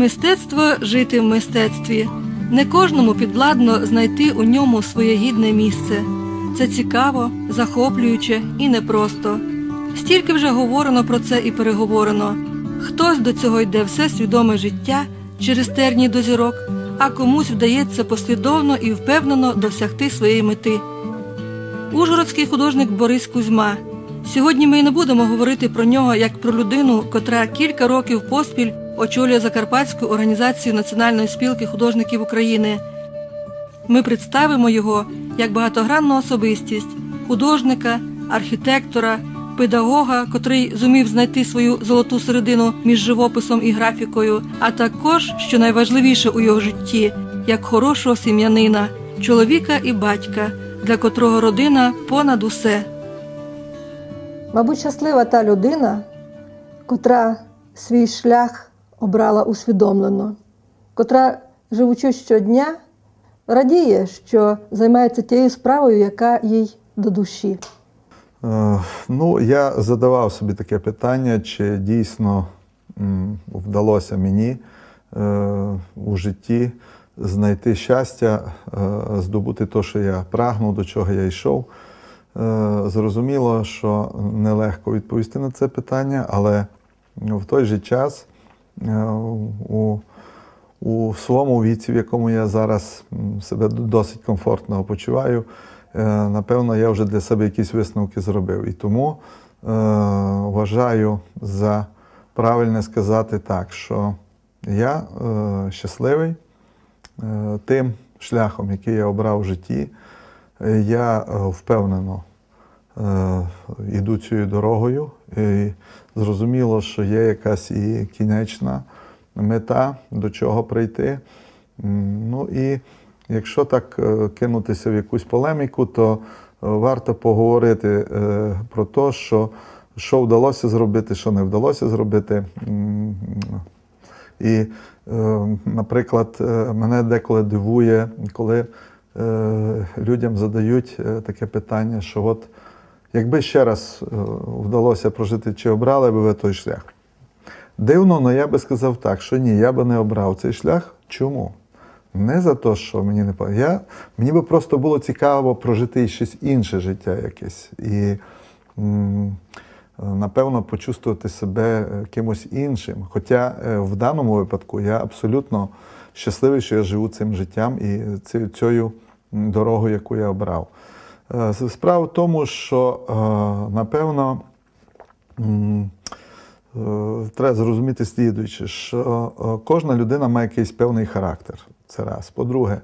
Мистецтво жити в мистецтві. Не кожному підвладно знайти у ньому своє гідне місце. Це цікаво, захоплююче і непросто. Стільки вже говорено про це і переговорено. Хтось до цього йде все свідоме життя через терні до зірок, а комусь вдається послідовно і впевнено досягти своєї мети. Ужгородський художник Борис Кузьма. Сьогодні ми не будемо говорити про нього як про людину, котра кілька років поспіль очолює Закарпатську організацію Національної спілки художників України. Ми представимо його як багатогранну особистість, художника, архітектора, педагога, котрий зумів знайти свою золоту середину між живописом і графікою, а також, що найважливіше у його житті, як хорошого сім'янина, чоловіка і батька, для котрого родина понад усе. Мабуть, щаслива та людина, котра свій шлях обрала усвідомлено, котра, живучи щодня, радіє, що займається тією справою, яка їй до душі. Е, Ну, я задавав собі таке питання, чи дійсно вдалося мені е, у житті знайти щастя, е, здобути те, що я прагнув, до чого я йшов. Зрозуміло, що нелегко відповісти на це питання, але в той же час у, у своєму віці, в якому я зараз себе досить комфортно почуваю, е, напевно, я вже для себе якісь висновки зробив. І тому е, вважаю за правильне сказати так, що я е, щасливий е, тим шляхом, який я обрав в житті. Е, Я е, впевнено е, йду цією дорогою. І зрозуміло, що є якась і кінечна мета, до чого прийти. Ну і якщо так е, кинутися в якусь полеміку, то е, варто поговорити е, про те, що, що вдалося зробити, що не вдалося зробити. І, наприклад, мене деколи дивує, коли людям задають таке питання, що от якби ще раз е, вдалося прожити, чи обрали би ви той шлях? Дивно, але я би сказав так, що ні, я би не обрав цей шлях. Чому? Не за те, що мені не я, Мені би просто було цікаво прожити щось інше життя якесь. І, м, напевно, почувствувати себе е, кимось іншим. Хоча е, в даному випадку я абсолютно щасливий, що я живу цим життям і цією дорогою, яку я обрав. Е, Справа в тому, що, е, напевно, Е, Треба зрозуміти слідуюче, що кожна людина має якийсь певний характер. Це раз. По-друге,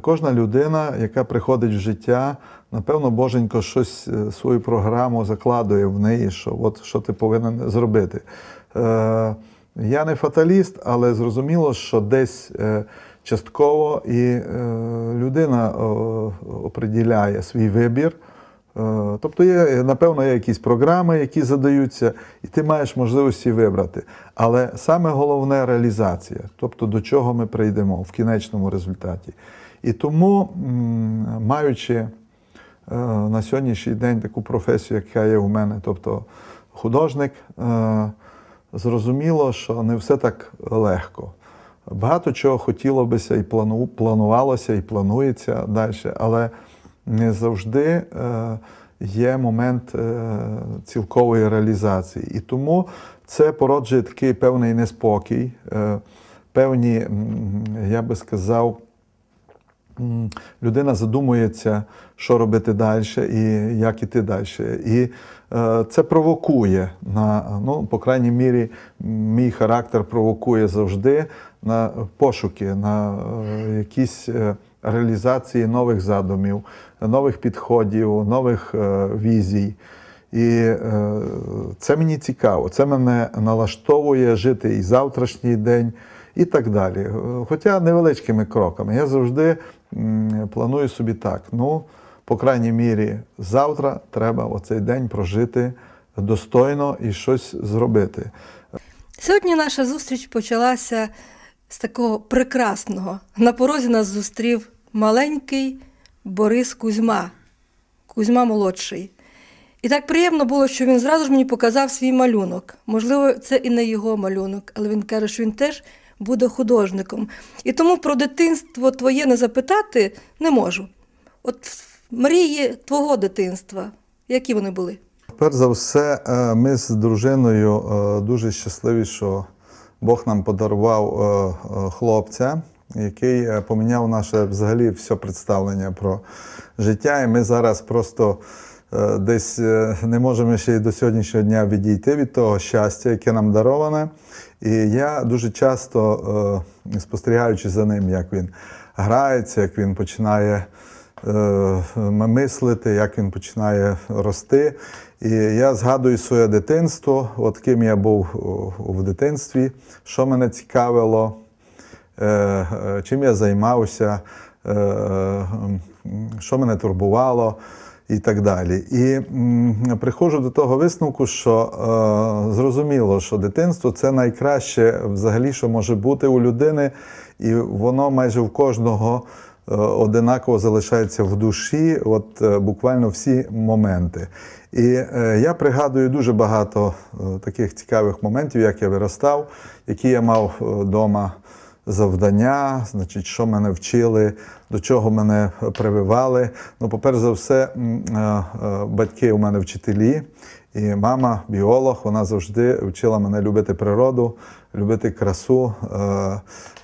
кожна людина, яка приходить в життя, напевно, Боженько щось свою програму закладує в неї, що от що ти повинен зробити. Я не фаталіст, але зрозуміло, що десь частково і е, людина е, оприділяє свій вибір. Е, Тобто є, напевно, є якісь програми, які задаються, і ти маєш можливості вибрати. Але саме головне реалізація, тобто до чого ми прийдемо в кінечному результаті. І тому, маючи на сьогоднішній день таку професію, яка є у мене, тобто художник, зрозуміло, що не все так легко. Багато чого хотіло бися і плану- планувалося, і планується далі, але не завжди е, є момент е, цілкової реалізації. І тому це породжує такий певний неспокій, е, певні, я би сказав, людина задумується, що робити далі і як іти далі. І це провокує на, ну, по крайній мірі, мій характер провокує завжди на пошуки, на е, якісь е, реалізації нових задумів, нових підходів, нових е, візій. І це мені цікаво, це мене налаштовує жити і завтрашній день, і так далі. Хоча невеличкими кроками. Я завжди планую собі так. Ну, по крайній мірі, завтра треба оцей день прожити достойно і щось зробити. Сьогодні наша зустріч почалася з такого прекрасного. На порозі нас зустрів маленький Борис Кузьма, Кузьма молодший. І так приємно було, що він зразу ж мені показав свій малюнок. Можливо, це і не його малюнок, але він каже, що він теж буде художником. І тому про дитинство твоє не запитати не можу. От мрії твого дитинства, які вони були? Перш за все, е, ми з дружиною е, дуже щасливі, що Бог нам подарував е, хлопця, який поміняв наше взагалі все представлення про життя. І ми зараз просто десь не можемо ще й до сьогоднішнього дня відійти від того щастя, яке нам дароване. І я дуже часто спостерігаючи за ним, як він грається, як він починає. Мислити, як він починає рости. І я згадую своє дитинство, от ким я був в дитинстві, що мене цікавило, е, е, чим я займався, е, що мене турбувало і так далі. І приходжу до того висновку, що зрозуміло, що дитинство це найкраще взагалі, що може бути у людини, і воно майже в кожного. Одинаково залишається в душі, от буквально всі моменти. І е, я пригадую дуже багато е, таких цікавих моментів, як я виростав, які я мав вдома е, завдання, значить, що мене вчили, до чого мене прививали. Ну, по-перше за все, батьки у мене вчителі, і мама, біолог, вона завжди вчила мене любити природу, любити красу,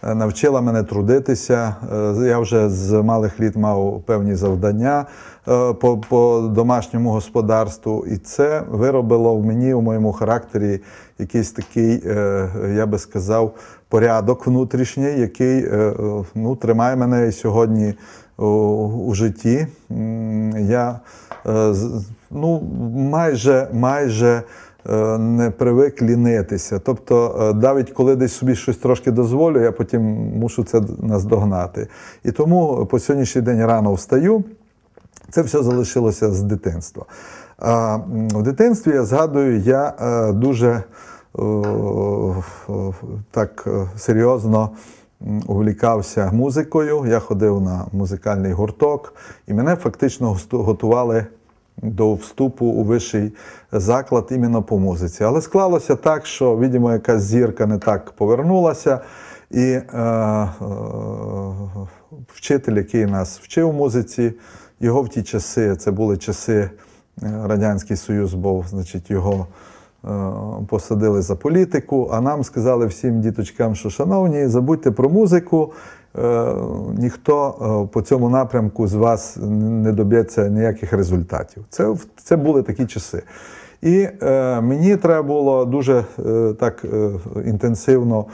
навчила мене трудитися. Я вже з малих літ мав певні завдання. Е, по по домашньому господарству, і це виробило в мені у моєму характері якийсь такий, е, я би сказав, порядок внутрішній, який е, ну, тримає мене сьогодні у, у житті. Я ну, майже майже. Не привик лінитися. Тобто, навіть коли десь собі щось трошки дозволю, я потім мушу це наздогнати. І тому по сьогоднішній день рано встаю. Це все залишилося з дитинства. В дитинстві я згадую, я е, дуже так е, серйозно увлікався музикою. Я ходив на музикальний гурток, і мене фактично готували до вступу у вищий заклад іменно по музиці. Але склалося так, що, видимо, якась зірка не так повернулася. І е, е, вчитель, який нас вчив музиці, його в ті часи, це були часи, е, Радянський Союз був, значить, його е, посадили за політику, а нам сказали всім діточкам, що, шановні, забудьте про музику, е, ніхто по цьому напрямку з вас не доб'ється ніяких результатів. Це це були такі часи. І е, мені треба було дуже е, так е, інтенсивно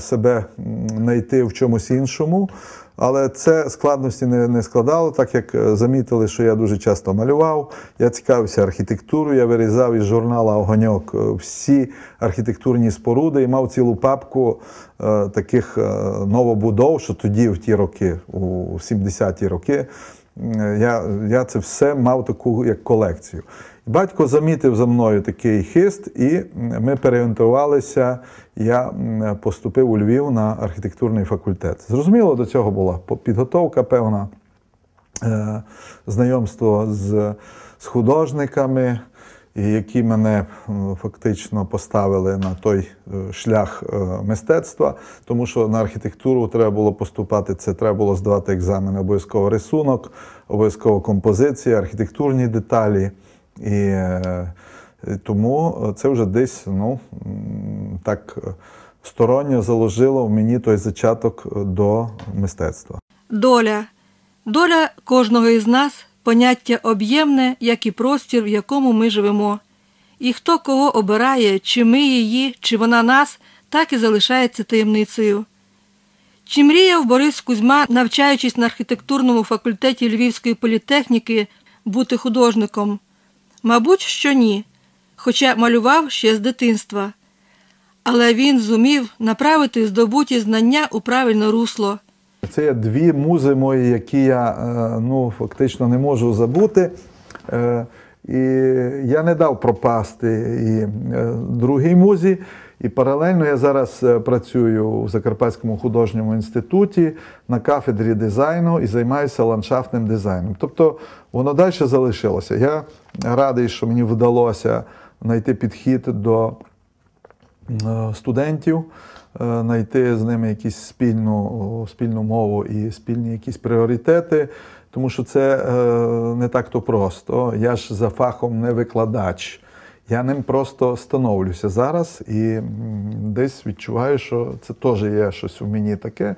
себе знайти в чомусь іншому. Але це складності не не складало, так як е, замітили, що я дуже часто малював. Я цікавився архітектурою, я вирізав із журнала Огоньок е, всі архітектурні споруди і мав цілу папку е, таких е, новобудов, що тоді, в ті роки, у 70-ті роки, я, я це все мав таку як колекцію. Батько замітив за мною такий хист, і ми переорієнтувалися. Я поступив у Львів на архітектурний факультет. Зрозуміло, до цього була підготовка, певна е, знайомство з, з художниками, які мене фактично поставили на той е, шлях е, мистецтва, тому що на архітектуру треба було поступати. Це треба було здавати екзамен, обов'язково рисунок, обов'язково композиція, архітектурні деталі. І е, тому це вже десь ну, так сторонньо заложило в мені той зачаток до мистецтва. Доля. Доля кожного із нас поняття об'ємне, як і простір, в якому ми живемо. І хто кого обирає, чи ми її, чи вона нас, так і залишається таємницею. Чи мріяв Борис Кузьма, навчаючись на архітектурному факультеті Львівської політехніки, бути художником? Мабуть, що ні, хоча малював ще з дитинства. Але він зумів направити здобуті знання у правильне русло. Це є дві музи мої, які я е, ну, фактично не можу забути. Е, і я не дав пропасти і е, другій музі. І паралельно я зараз працюю у Закарпатському художньому інституті на кафедрі дизайну і займаюся ландшафтним дизайном. Тобто воно далі залишилося. Я радий, що мені вдалося знайти підхід до е, студентів, е, знайти з ними якісь спільну, спільну мову і спільні якісь пріоритети. Тому що це е, не так то просто. Я ж за фахом не викладач. Я ним просто становлюся зараз і десь відчуваю, що це теж є щось у мені таке.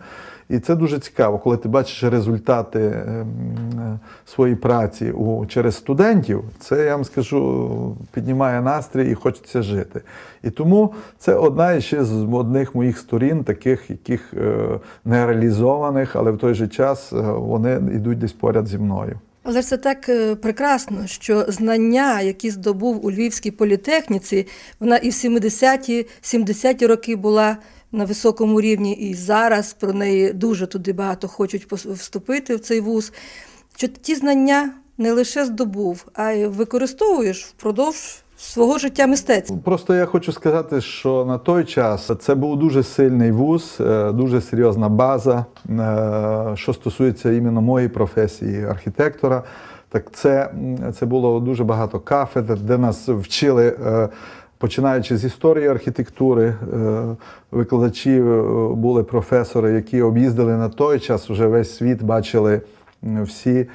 І це дуже цікаво, коли ти бачиш результати ем, своєї праці у, через студентів, це я вам скажу, піднімає настрій і хочеться жити. І тому це одна ще з одних моїх сторін, таких, яких е, не але в той же час е, вони йдуть десь поряд зі мною. Але це так е, прекрасно, що знання, які здобув у Львівській політехніці, вона і в 70-ті, 70-ті роки була на високому рівні, і зараз про неї дуже туди багато хочуть вступити в цей вуз. Що ті знання не лише здобув, а й використовуєш впродовж свого життя мистецтва. Просто я хочу сказати, що на той час це був дуже сильний вуз, е, дуже серйозна база, е, що стосується іменно моєї професії архітектора. Так це це було дуже багато кафедр, де нас вчили, е, починаючи з історії архітектури. Викладачі були професори, які об'їздили на той час, вже весь світ бачили всі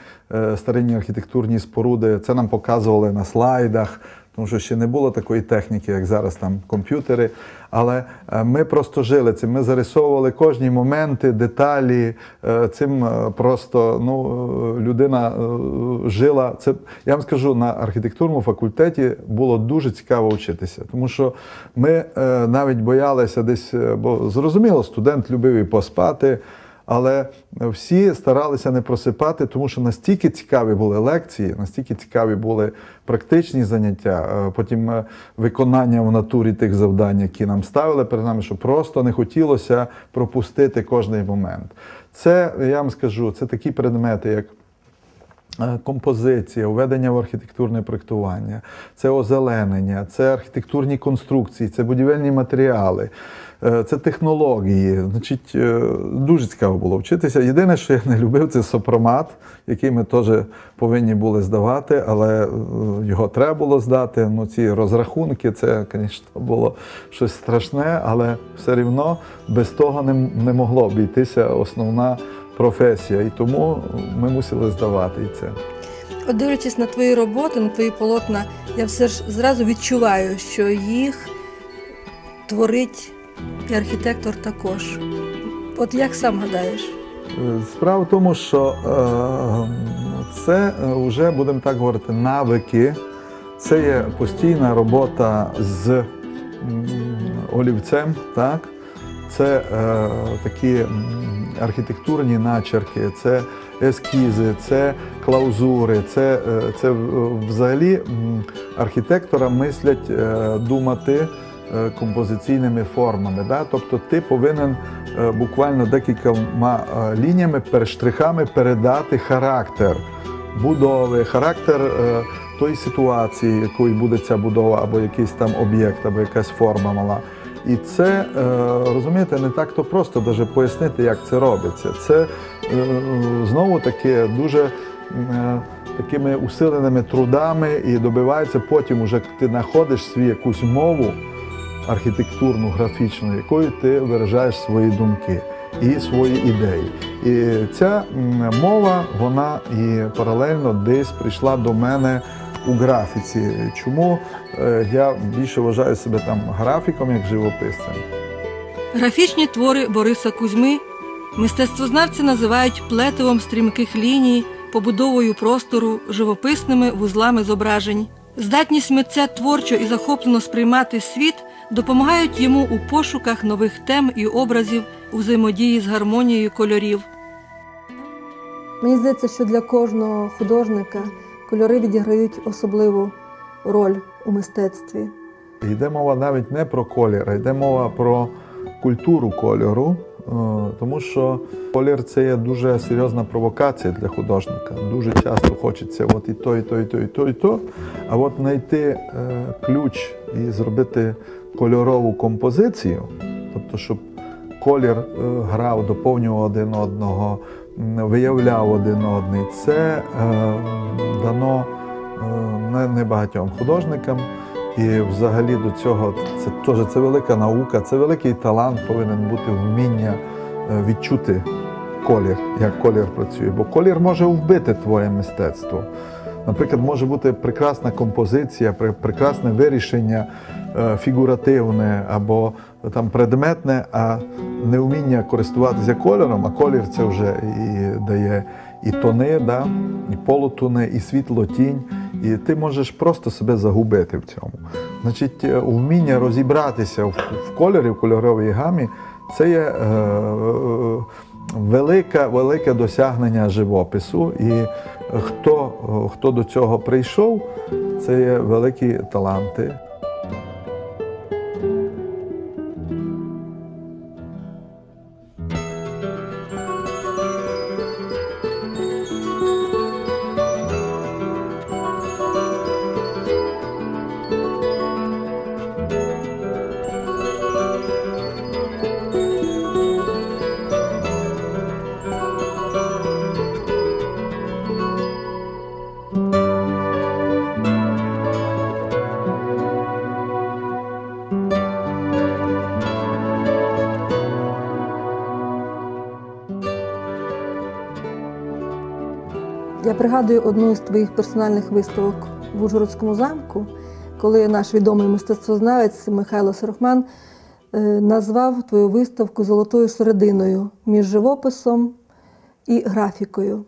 старинні архітектурні споруди. Це нам показували на слайдах тому що ще не було такої техніки, як зараз там комп'ютери. Але е, ми просто жили цим. Ми зарисовували кожні моменти, деталі. Е, цим е, просто ну, людина жила. Це я вам скажу на архітектурному факультеті було дуже цікаво вчитися, тому що ми навіть боялися десь, бо зрозуміло, студент любив і поспати. Але всі старалися не просипати, тому що настільки цікаві були лекції, настільки цікаві були практичні заняття, потім е, виконання в натурі тих завдань, які нам ставили перед нами, що просто не хотілося пропустити кожний момент. Це я вам скажу, це такі предмети, як. Е, композиція, введення в архітектурне проєктування, це озеленення, це архітектурні конструкції, це будівельні матеріали, Е, це технології. Значить, е, Дуже цікаво було вчитися. Єдине, що я не любив, це сопромат, який ми теж повинні були здавати, але його треба було здати. Ну, Ці розрахунки, це, звісно, було щось страшне, але все рівно без того не, не могло обійтися основна професія. І тому ми мусили здавати і це. От дивлячись на твої роботи, на твої полотна, я все ж зразу відчуваю, що їх творить і архітектор також. От як сам гадаєш? Справа в тому, що е, це вже, будемо так говорити, навики. Це є постійна робота з олівцем. так? Це е, такі архітектурні начерки, це ескізи, це клаузури, це е, це взагалі архітектора мислять е, думати. Композиційними формами. Да? Тобто ти повинен буквально декількома лініями, перештрихами передати характер будови, характер тої ситуації, якою буде ця будова, або якийсь там об'єкт, або якась форма мала. І це, розумієте, не так то просто даже пояснити, як це робиться. Це знову таки дуже такими усиленими трудами і добивається потім, уже ти знаходиш свій якусь мову архітектурну, графічну, якою ти виражаєш свої думки і свої ідеї. І ця мова, вона і паралельно десь прийшла до мене у графіці. Чому е, я більше вважаю себе там графіком, як живописцем? Графічні твори Бориса Кузьми мистецтвознавці називають плетивом стрімких ліній, побудовою простору, живописними вузлами зображень. Здатність митця творчо і захоплено сприймати світ допомагають йому у пошуках нових тем і образів у взаємодії з гармонією кольорів. Мені здається, що для кожного художника кольори відіграють особливу роль у мистецтві. Йде мова навіть не про колір, а йде мова про культуру кольору. Е, тому що колір це є дуже серйозна провокація для художника. Дуже часто хочеться от і то, і то, і то, і то, і то. А от знайти е, ключ і зробити кольорову композицію, тобто, щоб колір е, грав, доповнював один одного, виявляв один одний, це дано небагатьом художникам. І взагалі до цього це теж це велика наука, це великий талант повинен бути вміння е, відчути колір, як колір працює. Бо колір може вбити твоє мистецтво. Наприклад, може бути прекрасна композиція, прекрасне вирішення е, фігуративне або там предметне, а невміння користуватися кольором, а колір це вже і дає і тони, да, і полутони, і світло, тінь. І ти можеш просто себе загубити в цьому. Значить, е, вміння розібратися в, кольорі, в кольоровій гамі, це є е, е, велике, велике досягнення живопису. І хто, хто до цього прийшов, це є великі таланти. Пригадую одну з твоїх персональних виставок в Ужгородському замку, коли наш відомий мистецтвознавець Михайло Сорохман е, назвав твою виставку золотою серединою між живописом і графікою.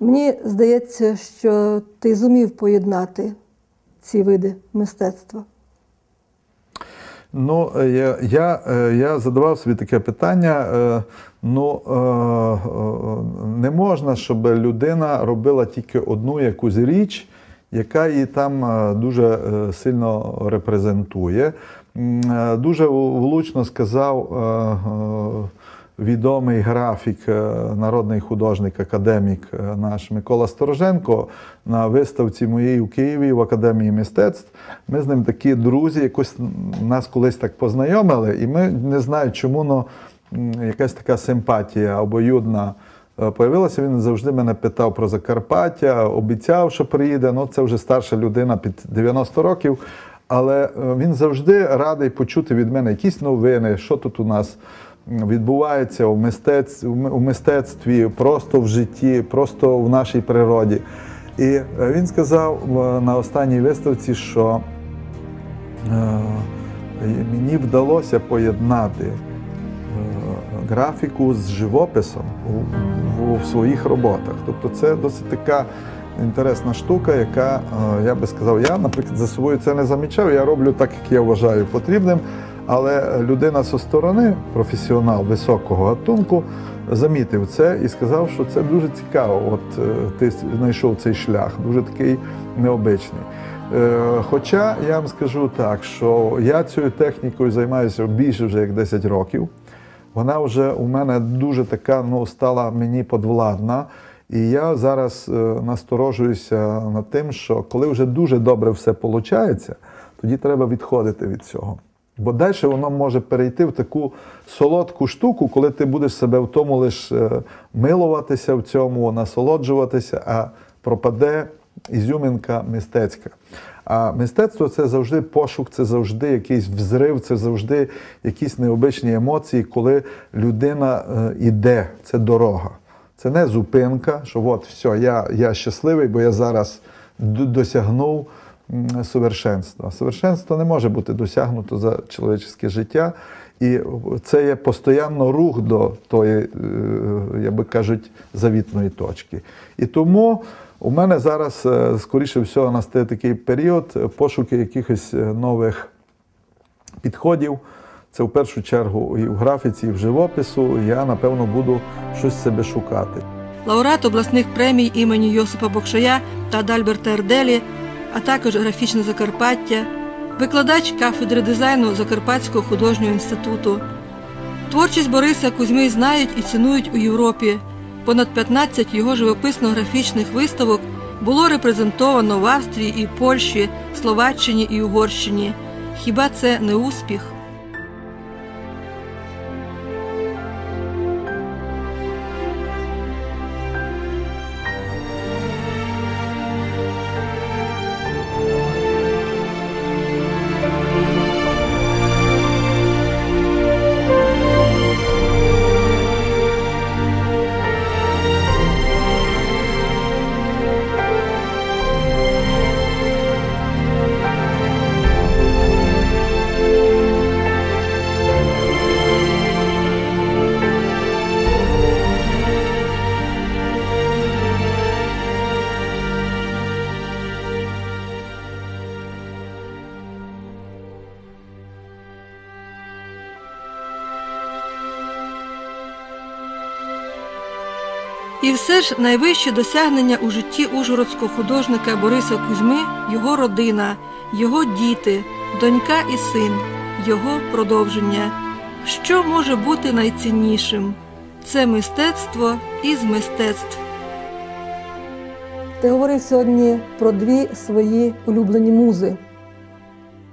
Мені здається, що ти зумів поєднати ці види мистецтва. Ну, я я, я задавав собі таке питання. Ну, не можна, щоб людина робила тільки одну якусь річ, яка її там дуже сильно репрезентує. Дуже влучно сказав відомий графік, е, народний художник, академік е, наш Микола Стороженко на виставці моєї у Києві в Академії мистецтв. Ми з ним такі друзі, якось нас колись так познайомили, і ми не знаю, чому но якась така симпатія обоюдна. Е, появилася, він завжди мене питав про Закарпаття, обіцяв, що приїде. Ну, це вже старша людина під 90 років. Але він завжди радий почути від мене якісь новини, що тут у нас відбувається у мистецтві, у мистецтві, просто в житті, просто в нашій природі. І е, він сказав на останній виставці, що е, мені вдалося поєднати е, графіку з живописом у своїх роботах. Тобто це досить така інтересна штука, яка, я би сказав, я, наприклад, за собою це не замічав. Я роблю так, як я вважаю потрібним. Але людина зі сторони, професіонал високого гатунку, замітив це і сказав, що це дуже цікаво. От е, ти знайшов цей шлях, дуже такий необичний. Е, хоча я вам скажу так, що я цією технікою займаюся більше вже як 10 років. Вона вже у мене дуже така ну, стала мені подвладна. І я зараз е, насторожуюся над тим, що коли вже дуже добре все виходить, тоді треба відходити від цього. Бо далі воно може перейти в таку солодку штуку, коли ти будеш себе в тому лише милуватися в цьому, насолоджуватися, а пропаде ізюмінка мистецька. А мистецтво це завжди пошук, це завжди якийсь взрив, це завжди якісь необичні емоції, коли людина йде, е, це дорога. Це не зупинка, що от все, я, я щасливий, бо я зараз досягнув совершенства. Совершенство не може бути досягнуто за чоловіче життя. І це є постійно рух до тої, е, як би кажуть, завітної точки. І тому у мене зараз, е, скоріше всього, настає такий період пошуки якихось е, нових підходів. Це в першу чергу і в графіці, і в живопису. Я, напевно, буду щось себе шукати. Лауреат обласних премій імені Йосипа Бокшая та Дальберта Ерделі а також графічне Закарпаття, викладач кафедри дизайну Закарпатського художнього інституту. Творчість Бориса Кузьми знають і цінують у Європі. Понад 15 його живописно-графічних виставок було репрезентовано в Австрії і Польщі, Словаччині і Угорщині. Хіба це не успіх? Все ж найвище досягнення у житті ужгородського художника Бориса Кузьми його родина, його діти, донька і син, його продовження. Що може бути найціннішим? Це мистецтво із мистецтв. Ти говорив сьогодні про дві свої улюблені музи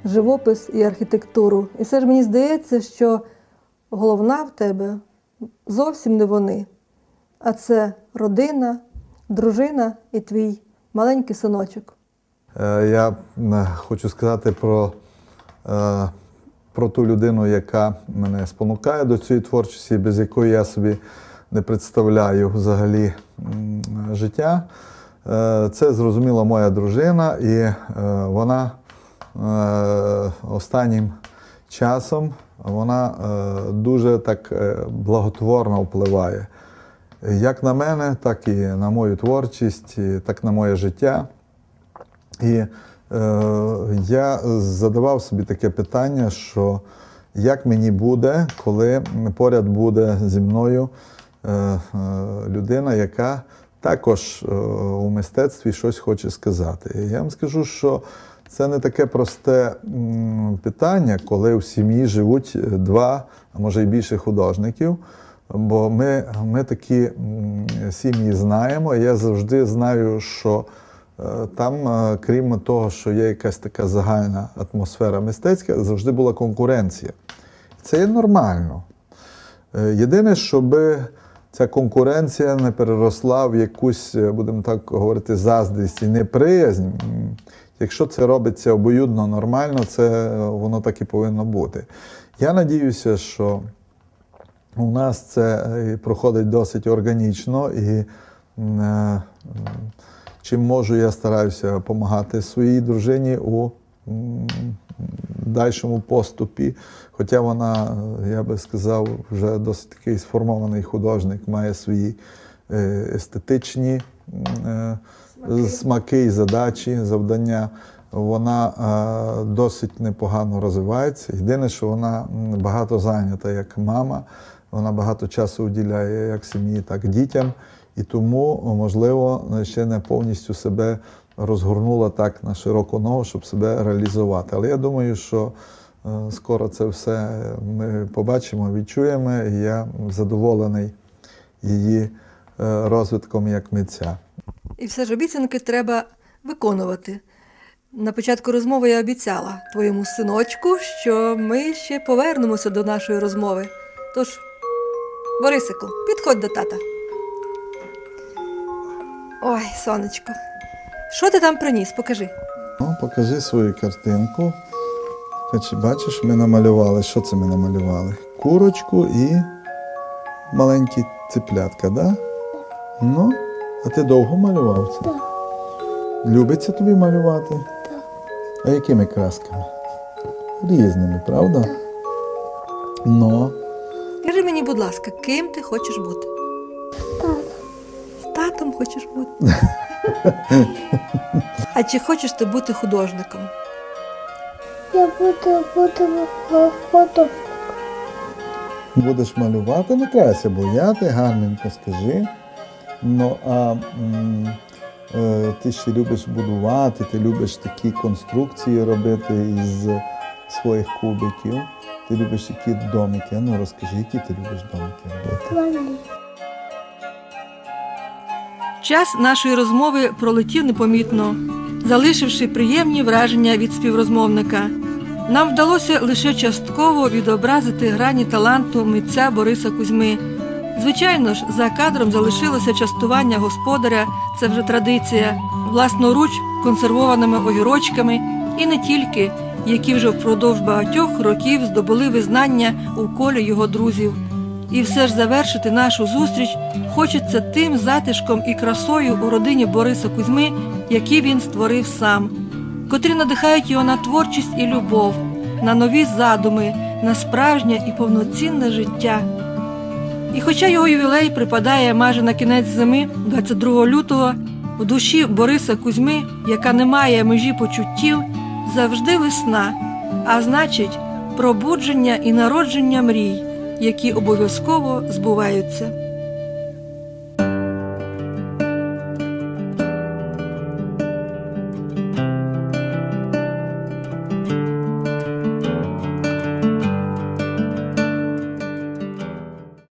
живопис і архітектуру. І все ж мені здається, що головна в тебе зовсім не вони, а це родина, дружина і твій маленький синочок. Е, Я е, хочу сказати про, е, про ту людину, яка мене спонукає до цієї творчості, без якої я собі не представляю взагалі життя. Це зрозуміла моя дружина, і вона останнім часом вона дуже так благотворно впливає як на мене, так і на мою творчість, так на моє життя. І е, я задавав собі таке питання, що як мені буде, коли поряд буде зі мною е, е, людина, яка також у мистецтві щось хоче сказати. Я вам скажу, що це не таке просте питання, коли в сім'ї живуть два, а може й більше художників. Бо ми, ми такі сім'ї знаємо. Я завжди знаю, що е, там, е, крім того, що є якась така загальна атмосфера мистецька, завжди була конкуренція. Це є нормально. Е, Єдине, щоб ця конкуренція не переросла в якусь, будемо так говорити, заздрість і неприязнь. Якщо це робиться обоюдно нормально, це воно так і повинно бути. Я надіюся, що у нас це е, проходить досить органічно, і е, чим можу, я стараюся допомагати своїй дружині у дальшому поступі. Хоча вона, е, я би сказав, вже досить такий сформований художник, має свої естетичні смаки і задачі, завдання. Вона е, досить непогано розвивається. Єдине, що вона багато зайнята як мама, вона багато часу уділяє як сім'ї, так і дітям. І тому, можливо, ще не повністю себе розгорнула так на широку ногу, щоб себе реалізувати. Але я думаю, що е, скоро це все ми побачимо, відчуємо, і я задоволений її е, розвитком як митця. І все ж обіцянки треба виконувати. На початку розмови я обіцяла твоєму синочку, що ми ще повернемося до нашої розмови. Тож, Борисику, підходь до тата. Ой, сонечко. Що ти там приніс? Покажи. Ну, покажи свою картинку. Чи бачиш, ми намалювали. Що це ми намалювали? Курочку і маленькі циплятка, да? Ну, а ти довго малював це? Так. Любиться тобі малювати? Так. А якими красками? Різними, правда? Ну, Скажи мені, будь ласка, ким ти хочеш бути? Тато. Татом хочеш бути? а чи хочеш ти бути художником? Я буду, буду фото. будеш малювати, не треба бояти, гарненько скажи. Ну, а м, е, ти ще любиш будувати, ти любиш такі конструкції робити із своїх кубиків. Ти любиш які домики. А Ну розкажи, які ти любиш домики робити. Час нашої розмови пролетів непомітно, залишивши приємні враження від співрозмовника. Нам вдалося лише частково відобразити грані таланту митця Бориса Кузьми. Звичайно ж, за кадром залишилося частування господаря, це вже традиція, власноруч консервованими огірочками і не тільки, які вже впродовж багатьох років здобули визнання у колі його друзів. І все ж завершити нашу зустріч хочеться тим затишком і красою у родині Бориса Кузьми, які він створив сам, котрі надихають його на творчість і любов, на нові задуми, на справжнє і повноцінне життя. І хоча його ювілей припадає майже на кінець зими, 22 лютого, в душі Бориса Кузьми, яка не має межі почуттів, завжди весна, а значить, пробудження і народження мрій, які обов'язково збуваються.